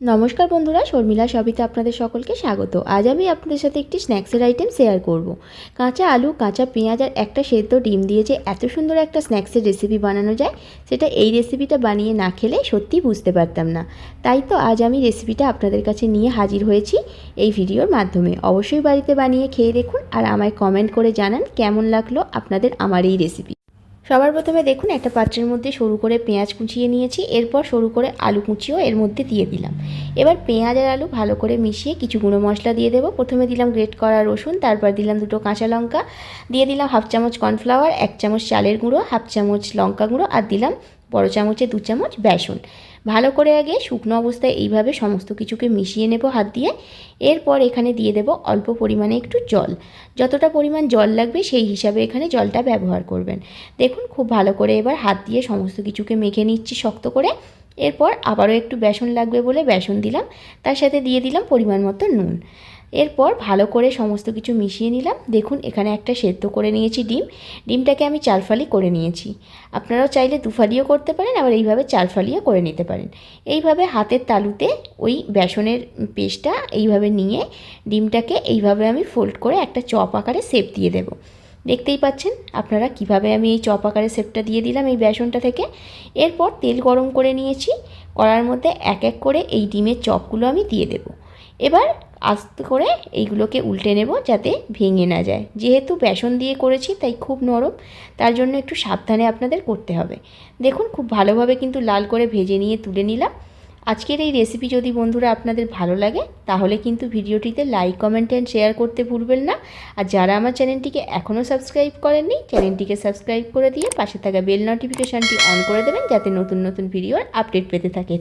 নমস্কার বন্ধুরা, শর্মিলা সবিতা আপনাদের সকলকে স্বাগত। আজ আমি আপনাদের সাথে একটি স্ন্যাক্সের আইটেম শেয়ার করব। কাঁচা আলু, কাঁচা পেঁয়াজ আর একটা সেদ্ধ ডিম দিয়ে যে এত সুন্দর একটা স্ন্যাক্সের রেসিপি বানানো যায়, সেটা এই রেসিপিটা বানিয়ে না খেলে সত্যি বুঝতে পারতাম না। তাই তো আজ আমি রেসিপিটা আপনাদের কাছে নিয়ে হাজির হয়েছি এই ভিডিওর মাধ্যমে। অবশ্যই বাড়িতে বানিয়ে খেয়ে দেখুন আর আমায় কমেন্ট করে জানান কেমন লাগল আপনাদের আমার এই রেসিপি সবার প্রথমে দেখুন, একটা পাত্রের মধ্যে সরু করে পেঁয়াজ কুচিয়ে নিয়েছি, এরপর সরু করে আলু কুচিও এর মধ্যে দিয়ে দিলাম। এবার পেঁয়াজ আর আলু ভালো করে মিশিয়ে কিছু গুঁড়ো মশলা দিয়ে দেবো। প্রথমে দিলাম গ্রেট করা রসুন, তারপর দিলাম দুটো কাঁচা লঙ্কা, দিয়ে দিলাম হাফ চামচ কর্নফ্লাওয়ার, এক চামচ চালের গুঁড়ো, হাফ চামচ লঙ্কা গুঁড়ো, আর দিলাম বড় চামচে দু চামচ বেসন। ভালো করে আগে শুকনো অবস্থায় এইভাবে সমস্ত কিছুকে মিশিয়ে নেব হাত দিয়ে। এরপর এখানে দিয়ে দেব অল্প পরিমাণে একটু জল। যতটা পরিমাণ জল লাগবে সেই হিসাবে এখানে জলটা ব্যবহার করবেন। দেখুন, খুব ভালো করে এবার হাত দিয়ে সমস্ত কিছুকে মেখে নিচ্ছি শক্ত করে। এরপর আবারও একটু বেসন লাগবে বলে বেসন দিলাম। তার সাথে দিয়ে দিলাম পরিমাণ মতো নুন। এরপর ভালো করে সমস্ত কিছু মিশিয়ে নিলাম। দেখুন, এখানে একটা সেদ্ধ করে নিয়েছি ডিম। ডিমটাকে আমি চালফালি করে নিয়েছি। আপনারাও চাইলে দুফালিও করতে পারেন, আবার এইভাবে চালফালিও করে নিতে পারেন। এইভাবে হাতের তালুতে ওই বেসনের পেস্টটা এইভাবে নিয়ে ডিমটাকে এইভাবে আমি ফোল্ড করে একটা চপ আকারে সেপ দিয়ে দেবো। দেখতেই পাচ্ছেন, আপনারা কীভাবে আমি এই চপ আকারে শেপটা দিয়ে দিলাম এই বেসনটা থেকে। এরপর তেল গরম করে নিয়েছি। কড়ার মধ্যে এক এক করে এই ডিমের চপগুলো আমি দিয়ে দেব। এবার আস্তে করে এইগুলোকে উল্টে নেব যাতে ভেঙে না যায়। যেহেতু বেসন দিয়ে করেছি, তাই খুব নরম। তার জন্য একটু সাবধানে আপনাদের করতে হবে। দেখুন, খুব ভালোভাবে কিন্তু লাল করে ভেজে নিয়ে তুলে নিলাম। আজকের এই রেসিপি যদি বন্ধুরা আপনাদের ভালো লাগে, তাহলে কিন্তু ভিডিওটিতে লাইক কমেন্ট অ্যান্ড শেয়ার করতে ভুলবেন না। আর যারা আমার চ্যানেলটিকে এখনও সাবস্ক্রাইব করেননি, চ্যানেলটিকে সাবস্ক্রাইব করে দিয়ে পাশে থাকা বেল নোটিফিকেশানটি অন করে দেবেন, যাতে নতুন নতুন ভিডিওর আপডেট পেতে থাকেন